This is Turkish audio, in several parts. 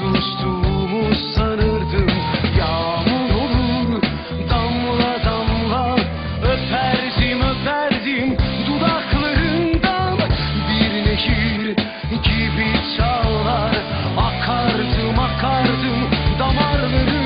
Sustum sanırdım. Yağmur damla damla öperdim öperdim dudaklarından. Bir nehir gibi çağlar akardım akardım damarlarım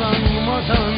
utanmadan